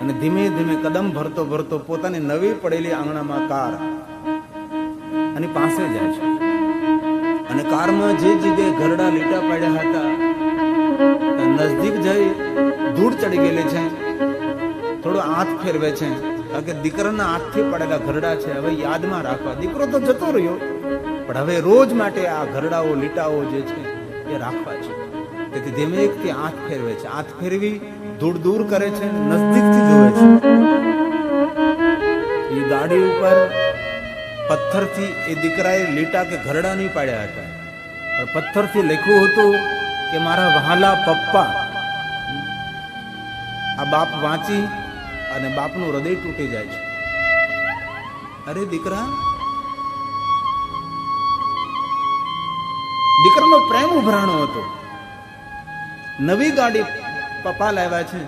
અને ધીમે ધીમે કદમ ભરતો ભરતો પોતાની નવી પડેલી આંગણામાં કાર અને પાસે જાય છે. અને કારમાં જે જગ્યાએ ઘરડા લીટા પાડ્યા હતા નજદીક જઈ ધૂળ ચડી ગયેલી છે. થોડો હાથ ફેરવે છે. કારણ કે દીકરાના હાથથી પડેલા ઘરડા છે, હવે યાદમાં રાખવા. દીકરો તો જતો રહ્યો, પણ હવે રોજ માટે આ ઘરડાઓ, લીટાઓ જે છે, એ રાખવા છે. તેથી ધીમેકથી હાથ ફેરવે છે. હાથ ફેરવી ધૂળ દૂર કરે છે, નજદીકથી જોવે છે. એ ગાડી ઉપર પથ્થરથી એ દીકરાએ લીટા કે ઘરડા નહીં પાડ્યા હતા. પણ પથ્થરથી લખ્યું હતું કે મારા વહાલા પપ્પા. આ બાપ વાંચી અને બાપનું હૃદય તૂટી જાય છે. અરે દીકરા, દીકરાનો પ્રેમ ઉભરાણો હતો. નવી ગાડી પપ્પા લાવ્યા છે.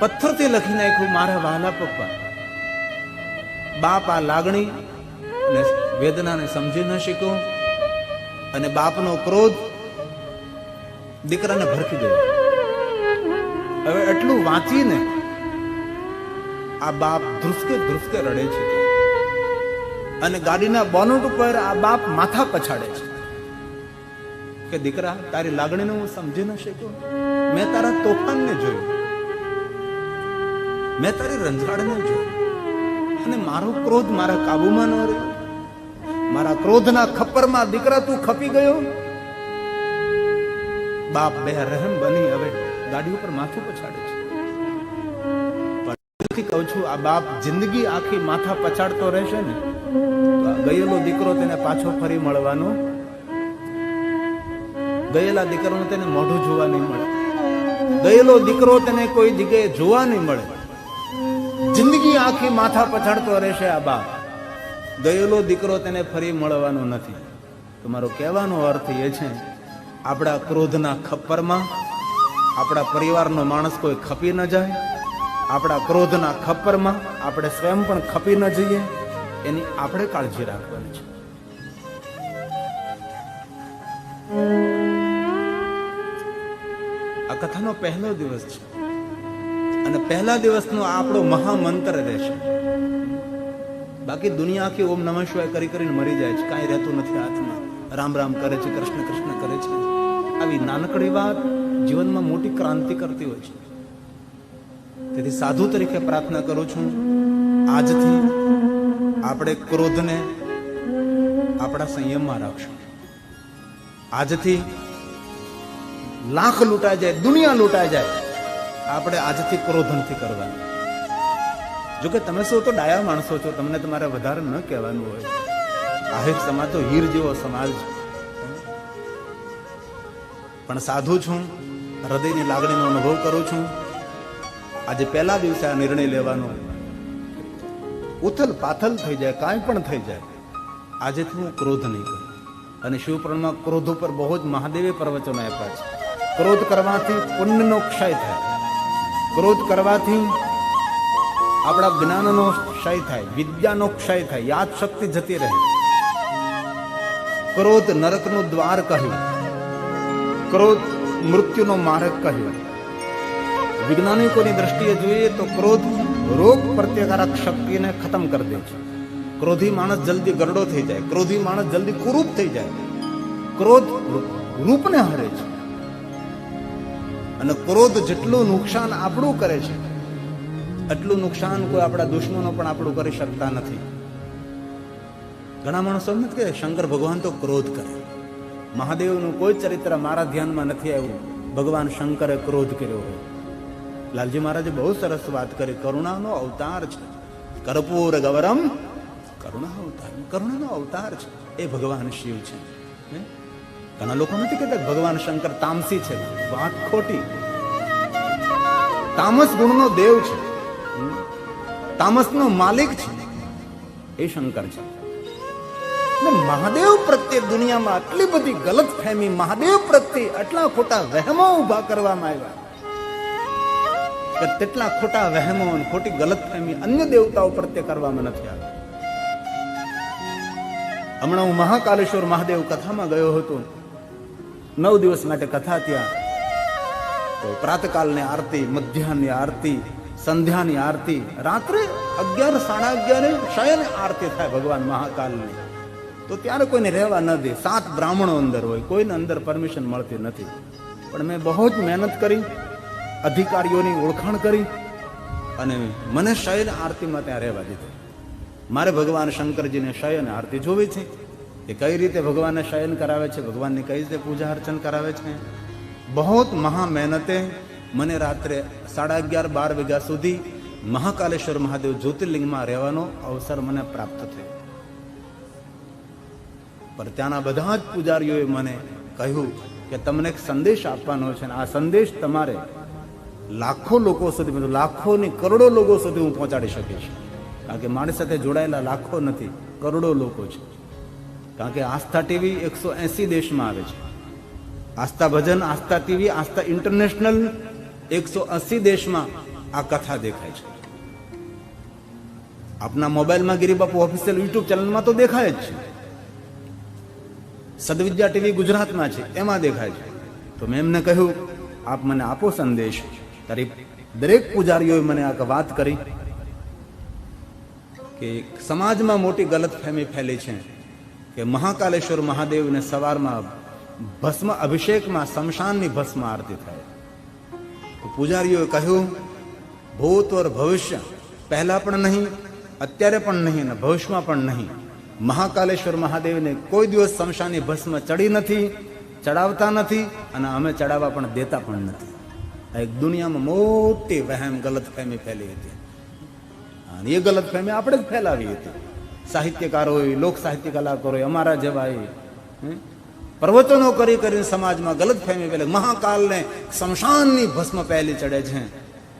પથ્થરથી લખી નાખ્યું, મારા વહાલા પપ્પા. બાપ આ લાગણી અને વેદનાને સમજી ન શીખ્યો અને બાપનો ક્રોધ દીકરાને ભરખી ગયો. હવે એટલું વાંચીને આ બાપ ધ્રુસકે ધ્રુસકે રડે છે. અને ગાડીના બોનટ ઉપર આ બાપ માથા પછાડે છે. કે દીકરા, તારી લાગણીને હું સમજી ન શક્યો? મેં તારા તોફાનને જોયું. મેં તારી રંજાડને જોયું. અને મારો ક્રોધ મારા કાબુમાં ન રહ્યો. મારા ક્રોધના ખપ્પરમાં દીકરા તું ખપી ગયો. બાપ બે રહેમ બની હવે ગાડી ઉપર માથું પછાડે છે. પણ કહું છું, આ બાપ જિંદગી આખી માથા પછાડતો રહેશે ને ગયેલો દીકરો તેને પાછો ફરી મળવાનો. ગયેલા દીકરાને તેને મોઢું જોવા નહીં મળે. ગયેલો દીકરો તેને કોઈ જગ્યાએ જોવા નહીં મળે. જિંદગી આખી માથા પછાડતો રહેશે આ બાપ. ગયેલો દીકરો તેને ફરી મળવાનો નથી. તમારો કહેવાનો અર્થ એ છે, આપણા ક્રોધના ખપ્પરમાં આપણા પરિવારનો માણસ કોઈ ખપી ન જાય. આપણા ક્રોધના ખપ્પરમાં આપણે સ્વયં પણ ખપી ન જઈએ. એની આપણે કાળજી રાખવાની છે. આ કથાનો પહેલો દિવસ છે. અને પહેલા દિવસનો આપણો મહામંત્ર રહેશે બાકી દુનિયા આખી ઓમ નમઃ શિવાય કરી કરીને મરી જાય છે. કાંઈ રહેતું નથી હાથમાં. રામ રામ કરે છે, કૃષ્ણ કૃષ્ણ કરે છે. આવી નાનકડી વાત જીવનમાં મોટી ક્રાંતિ કરતી હોય છે. તેથી સાધુ તરીકે પ્રાર્થના કરું છું, આજથી આપણે ક્રોધને આપણા સંયમમાં રાખશું. આજથી લાખ લૂંટાઈ જાય, દુનિયા લૂંટાઈ જાય. આપણે આજથી ક્રોધ નથી કરવાનું. જોકે તમે શું તો ડાયા માણસો છો, તમને તમારે વધારે ન કહેવાનું હોય. આહિર સમાજ તો હીર જેવો સમાજ પણ સાધુ છું, હૃદયની લાગણીનો અનુભવ કરું છું. આજે પહેલા દિવસે આ નિર્ણય લેવાનો. ઉથલ પાથલ થઈ જાય, કાંઈ પણ થઈ જાય. આજેથી હું ક્રોધ નહીં કરું. અને શિવપુરાણમાં ક્રોધ ઉપર બહુ જ મહાદેવે પ્રવચનો આપ્યા છે. ક્રોધ કરવાથી પુણ્યનો ક્ષય થાય. ક્રોધ કરવાથી આપણા જ્ઞાનનો ક્ષય થાય, વિદ્યાનો ક્ષય થાય યાદ શક્તિ જતી રહે. ક્રોધ નરકનું દ્વાર કહ્યું ક્રોધ મૃત્યુનો માર્ગ કહ્યો વૈજ્ઞાનિકોની દ્રષ્ટિએ જોઈએ તો ક્રોધ રોગ પ્રત્યકારક શક્તિને ખતમ કરી દે છે. ક્રોધી માણસ જલ્દી ગરડો થઈ જાય, ક્રોધી માણસ જલ્દી કુરૂપ થઈ જાય. ક્રોધ રૂપને હરે છે. અને ક્રોધ જેટલું નુકસાન આપણું કરે છે એટલું નુકસાન કોઈ આપણા દુશ્મનો પણ આપણું કરી શકતા નથી. ઘણા માણસો નથી કે શંકર ભગવાન તો ક્રોધ કરે. મહાદેવનું કોઈ ચરિત્ર મારા ધ્યાનમાં નથી આવ્યું. ભગવાન શંકરે ક્રોધ કર્યો હોય. લાલજી મહારાજે બહુ સરસ વાત કરી, કરુણાનો અવતાર છે. કર્પૂર ગૌરમ કરુણા અવતાર, કરુણાનો અવતાર છે. એ ભગવાન શિવ છે? ઘણા લોકો નથી કહેતા ભગવાન શંકર તામસી છે. વાત ખોટી. તામસ ગુણનો દેવ છે. તામસનો માલિક છે. એ શંકર છે. મહાદેવ પ્રત્યે દુનિયામાં આટલી બધી ગલત ફહેમી મહાદેવ પ્રત્યે આટલા ખોટા વહેમો ઊભા કરવામાં આવ્યા. કે તેટલા ખોટા વહેમો અને ખોટી ગલત ફહેમી અન્ય દેવતાઓ પ્રત્યે કરવામાં નથી આવી. હમણાં હું મહાકાલેશ્વર મહાદેવ કથામાં ગયો હતો. નવ દિવસ માટે કથા ત્યાં તો પ્રાતકાલની આરતી મધ્યાહની આરતી, સંધ્યાની આરતી, રાત્રે અગિયાર, સાડા અગિયારે શયન આરતી થાય ભગવાન મહાકાલની. તો ત્યારે કોઈને રહેવા ન દે. સાત બ્રાહ્મણો અંદર હોય. કોઈને અંદર પરમિશન મળતી નથી. પણ મેં બહુ જ મહેનત કરી, અધિકારીઓની ઓળખાણ કરી અને મને શયન આરતીમાં ત્યાં રહેવા દીધું. મારે ભગવાન શંકરજીને શયન આરતી જોવી છે. એ કઈ રીતે ભગવાનને શયન કરાવે છે? ભગવાનની કઈ રીતે પૂજા અર્ચન કરાવે છે? બહુ મહા મહેનતે મને રાત્રે સાડા અગિયાર, બાર વાગ્યા સુધી મહાકાલેશ્વર મહાદેવ જ્યોતિર્લિંગમાં રહેવાનો અવસર મને પ્રાપ્ત થયો. પણ ત્યાંના બધા જ પૂજારીઓએ મને કહ્યું કે તમને એક સંદેશ આપવાનો છે અને આ સંદેશ તમારે લાખો લોકો સુધી લાખો ની કરોડો લોકો સુધી હું પહોંચાડી શકીશ. કારણ કે મારી સાથે જોડાયેલા લાખો નથી, કરોડો લોકો છે. કારણ કે આસ્થા ટીવી એકસો એસી દેશમાં આવે છે. આસ્થા ભજન, આસ્થા ટીવી, આસ્થા ઇન્ટરનેશનલ એકસો અસી દેશમાં આ કથા દેખાય છે. આપના મોબાઈલમાં ગિરિબાપુ ઓફિશિયલ યુટ્યુબ ચેનલમાં તો દેખાય જ છે. સદવિદ્યા ટીવી ગુજરાતમાં છે, એમાં દેખાય છે. તો મેં એમને કહ્યું, આપ મને આપો સંદેશ. તારી દરેક પૂજારીઓએ મને આ વાત કરી કે સમાજમાં મોટી ગલતફહેમી ફેલી છે. કે મહાકાલેશ્વર મહાદેવને સવારમાં ભસ્મ અભિષેકમાં શમશાનની ભસ્મ આરતી થાય. પૂજારીઓએ કહ્યું, ભૂત ઓર ભવિષ્ય, પહેલા પણ નહીં, અત્યારે પણ નહીં અને ભવિષ્યમાં પણ નહીં. મહાકાલેશ્વર મહાદેવને કોઈ દિવસ શમશાનની ભસ્મ ચડી નથી, ચડાવતા નથી અને અમે ચડાવવા પણ દેતા પણ નથી. એક દુનિયામાં મોટી વહેમ ગલતફહેમી ફેલી હતી. અને એ ગલતફહેમી આપણે જ ફેલાવી હતી. સાહિત્યકારોએ લોક સાહિત્ય કલાકારોએ અમારા જેવા હમ? પ્રવચનો કરી કરીને સમાજમાં ગલતફહેમી પહેલે મહાકાલને શમશાનની ભસ્મ પહેલી ચડે છે.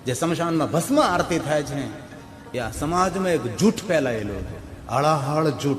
જે શમશાનમાં ભસ્મ આરતી થાય છે એ આ સમાજમાં એક જૂઠ ફેલાયેલો છે. હળાહળ જૂઠ.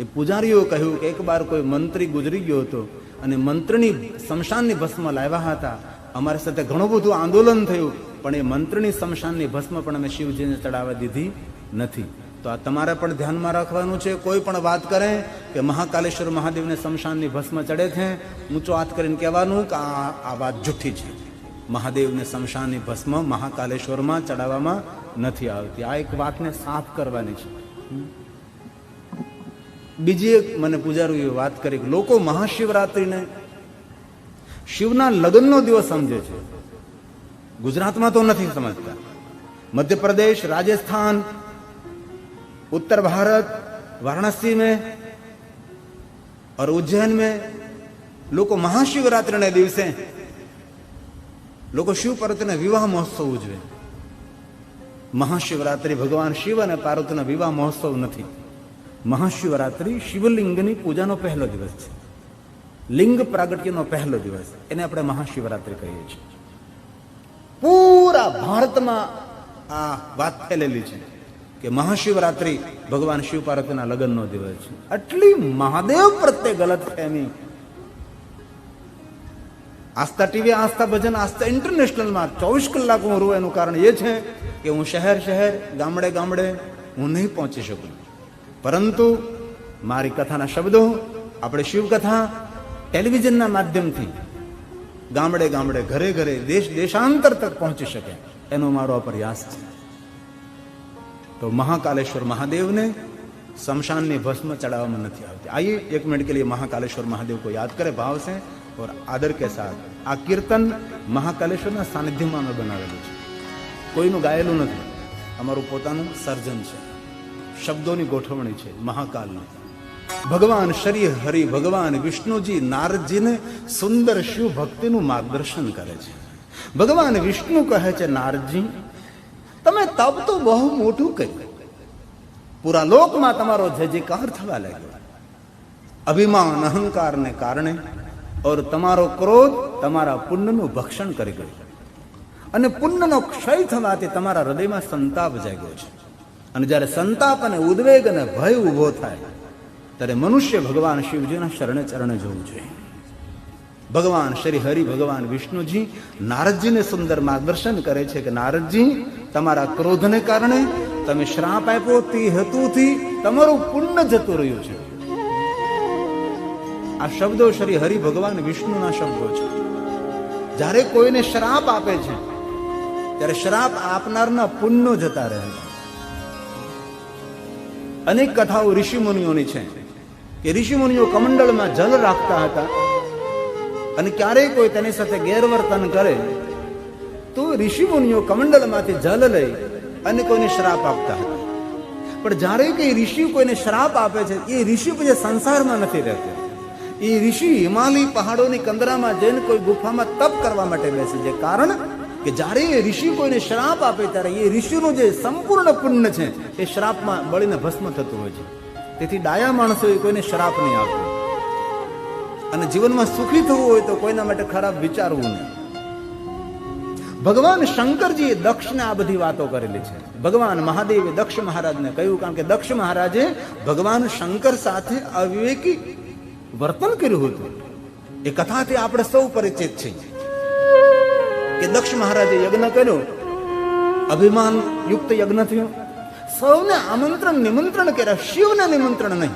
એ પૂજારીઓ કહ્યું કે એક કોઈ મંત્રી ગુજરી ગયો હતો અને મંત્રની શમશાનની ભસ્મ લાવ્યા હતા અમારી સાથે ઘણું બધું આંદોલન થયું પણ એ મંત્રની શમશાનની ભસ્મ પણ અમે શિવજીને ચડાવવા દીધી નથી. તો આ તમારે પણ ધ્યાનમાં રાખવાનું છે. કોઈ પણ વાત કરે કે મહાકાલેશ્વર મહાદેવને શમશાનની ભસ્મ ચડે છે ઊંચો હાથ કરીને કહેવાનું કે આ આ વાત જૂઠી છે. મહાદેવને શમશાનની ભસ્મ મહાકાલેશ્વરમાં ચડાવવામાં નથી આવતી. આ એક વાતને સાફ કરવાની છે. બીજી એક મને પૂજારીએ વાત કરી લોકો મહાશિવરાત્રિને શિવના લગ્નનો દિવસ સમજે છે. ગુજરાતમાં તો નથી સમજતા. મધ્યપ્રદેશ, રાજસ્થાન उत्तर भारत वाराणसी में और उज्जैन में લોકો મહાશિવરાત્રિના દિવસે લોકો શિવ પાર્વતીના વિવાહ મહોત્સવ ઉજવે મહાશિવરાત્રિ ભગવાન શિવ અને પાર્વતીનો વિવાહ મહોત્સવ નથી મહાશિવરાત્રિ શિવલિંગની પૂજાનો પહેલો દિવસ છે લિંગ પ્રાગટ્યનો પહેલો દિવસ એને આપણે મહાશિવરાત્રિ કહીએ છીએ પૂરા ભારતમાં આ વાત ફેલેલી છે કે મહાશિવરાત્રિ ભગવાન શિવ પાર્વતીના લગ્નનો દિવસ છે. આટલી મહાદેવ પ્રત્યે ગલત ફહેમી. આસ્થા ટીવી, આસ્થા ભજન, આસ્થા ઇન્ટરનેશનલમાં ચોવીસ કલાક હું રહું એનું કારણ એ છે કે હું શહેર શહેર, ગામડે ગામડે હું નહીં પહોંચી શકું. પરંતુ મારી કથાના શબ્દો, આપણે શિવકથા ટેલિવિઝનના માધ્યમથી ગામડે ગામડે, ઘરે ઘરે, દેશ, દેશાંતર તક પહોંચી શકે. એનો મારો આ પ્રયાસ છે. तो महाकालेश्वर महादेव ने शमशान में भस्म चढ़ावा નથી આવતી आइए एक मिनट के लिए महाकालेश्वर महादेव को याद करें भाव से और आदर के साथ આ કીર્તન મહાકાલેશ્વરના સાનિધ્યમાં અમે બનાવેલું છે કોઈનું ગાયેલું નથી અમારું પોતાનું સર્જન છે શબ્દોની ગોઠવણી છે મહાકાલની ભગવાન શ્રી હરિ ભગવાન વિષ્ણુજી નારદજીને સુંદર શિવ ભક્તિનું માર્ગદર્શન કરે છે ભગવાન વિષ્ણુ કહે છે નારદજી તમે તપ તો બહુ મોટું કર્યું. પૂરા લોકમાં તમારો જય જયકાર થવા લાગ્યો. અભિમાન અહંકારને કારણે ઓર તમારો ક્રોધ તમારા પુણ્યનું ભક્ષણ કરી ગયો. અને પુણ્યનો ક્ષય થવાથી તમારા હૃદયમાં સંતાપ જાગ્યો છે. અને જ્યારે સંતાપ અને ઉદ્વેગ અને ભય ઊભો થાય, ત્યારે મનુષ્ય ભગવાન શિવજીના શરણે ચરણે જવું જોઈએ. ભગવાન શ્રી હરિ ભગવાન વિષ્ણુજી નારદજીને સુંદર માર્ગદર્શન કરે છે કે નારદજી તમારા ક્રોધને કારણે તમે શ્રાપ આપ્યો તે હેતુથી તમારું પુણ્ય જતું રહ્યું છે. આ શબ્દો શ્રી હરિ ભગવાન વિષ્ણુના શબ્દો છે. જ્યારે કોઈને શ્રાપ આપે છે, ત્યારે શ્રાપ આપનારના પુણ્યો જતા રહે છે. અનેક કથાઓ ઋષિ મુનિઓની છે કે ઋષિ મુનિઓ કમંડળમાં જલ રાખતા હતા અને ક્યારેય કોઈ તેની સાથે ગેરવર્તન કરે તો ઋષિ કમંડલમાંથી જલ લઈ અને કોઈને શ્રાપ આપતા હતા. પણ જ્યારે કઈ ઋષિ કોઈને શ્રાપ આપે છે, એ ઋષિ પછી સંસારમાં નથી રહેતો. એ ઋષિ હિમાલય પહાડોની કંદરામાં જઈને કોઈ ગુફામાં તપ કરવા માટે બેસે છે. કારણ કે જ્યારે એ ઋષિ કોઈને શ્રાપ આપે ત્યારે એ ઋષિનું જે સંપૂર્ણ પુણ્ય છે, એ શ્રાપમાં બળીને ભસ્મ થતું હોય છે. તેથી ડાયા માણસોએ કોઈને શ્રાપ નહીં આપતો અને જીવનમાં સુખી થવું હોય તો કોઈના માટે ખરાબ વિચારવું નહીં. ભગવાન શંકરજીએ દક્ષને આ બધી વાતો કરેલી છે. ભગવાન મહાદેવે દક્ષ મહારાજને કહ્યું, કારણ કે દક્ષ મહારાજે ભગવાન શંકર સાથે અવિવેકી વર્તન કર્યું હતું. એ કથાથી આપણે સૌ પરિચિત છીએ. કે દક્ષ મહારાજે યજ્ઞ કર્યો. અભિમાન યુક્ત યજ્ઞ થયો. સૌને આમંત્રણ, નિમંત્રણ કર્યા. શિવને નિમંત્રણ નહીં.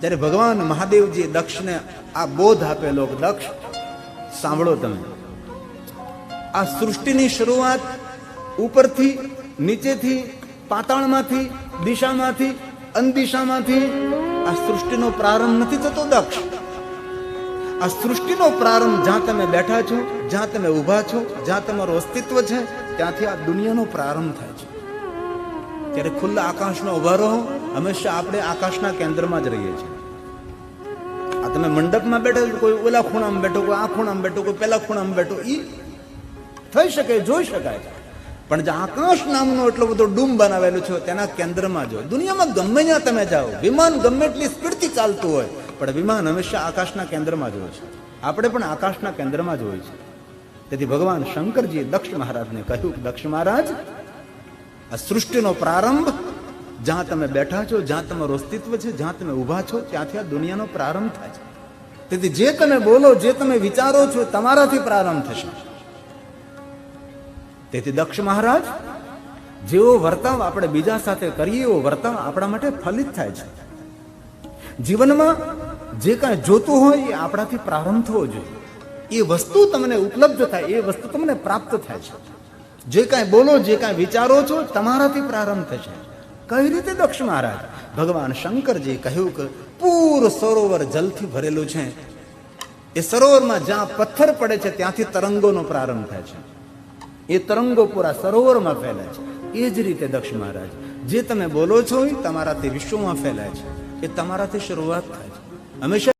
જ્યારે ભગવાન મહાદેવજી દક્ષને આ બોધ આપેલો દક્ષ સાંભળો તમે. આ સૃષ્ટિની શરૂઆત ઉપરથી, નીચેથી, પાતાળમાંથી, દિશામાંથી, અનદિશામાંથી આ સૃષ્ટિનો પ્રારંભ નથી થતો દક્ષ. આ સૃષ્ટિનો પ્રારંભ જ્યાં તમે બેઠા છો, જ્યાં તમે ઊભા છો, જ્યાં તમારું અસ્તિત્વ છે, ત્યાંથી આ દુનિયાનો પ્રારંભ થાય છે. ત્યારે ખુલ્લા આકાશમાં ઊભા રહો. હંમેશા આપણે આકાશના કેન્દ્રમાં જ રહીએ છીએ. આ તમે મંડપમાં બેઠો કોઈ ઓલા ખૂણામાં બેઠો, કોઈ આ ખૂણામાં બેઠો, કોઈ પેલા ખૂણામાં બેઠો, ઈ થઈ શકે, જોઈ શકાય. પણ જે આકાશ નામનો એટલો બધો ડૂમ બનાવેલો છે, તેના કેન્દ્રમાં જો. દુનિયામાં ગમે ત્યાં તમે જાઓ, વિમાન ગમે એટલી સ્પીડથી ચાલતું હોય, પણ વિમાન હંમેશા આકાશના કેન્દ્રમાં જ હોય છે. આપણે પણ આકાશના કેન્દ્રમાં જ હોય છે. તેથી ભગવાન શંકરજીએ દક્ષ મહારાજને કહ્યું દક્ષ મહારાજ, આ સૃષ્ટિનો પ્રારંભ જ્યાં તમે બેઠા છો, જ્યાં તમારું અસ્તિત્વ છે, જ્યાં તમે ઊભા છો, ત્યાંથી આ દુનિયાનો પ્રારંભ થાય છે. તેથી જે તમે બોલો, જે તમે વિચારો છો, તમારાથી પ્રારંભ થશે. તેથી દક્ષ મહારાજ, જેવો વર્તાવ આપણે બીજા સાથે કરીએ, એવો વર્તાવ આપણા માટે ફલિત થાય છે. જીવનમાં જે કાંઈ જોતું હોય, એ આપણાથી પ્રારંભ થવો જોઈએ. એ વસ્તુ તમને ઉપલબ્ધ થાય, એ વસ્તુ તમને પ્રાપ્ત થાય છે. જે કાંઈ બોલો, જે કાંઈ વિચારો છો, તમારાથી પ્રારંભ થશે. કઈ રીતે દક્ષ મહારાજ? ભગવાન શંકરજી કહ્યું કે પૂર સરોવર જલથી ભરેલું છે. એ સરોવરમાં જ્યાં પથ્થર પડે છે, ત્યાંથી તરંગોનો પ્રારંભ થાય છે. એ તરંગો પૂરા સરોવરમાં ફેલાય છે. એ જ રીતે દક્ષ મહારાજ, જે તમે બોલો છો એ તમારાથી વિશ્વમાં ફેલાય છે. એ તમારાથી શરૂઆત થાય છે. હંમેશા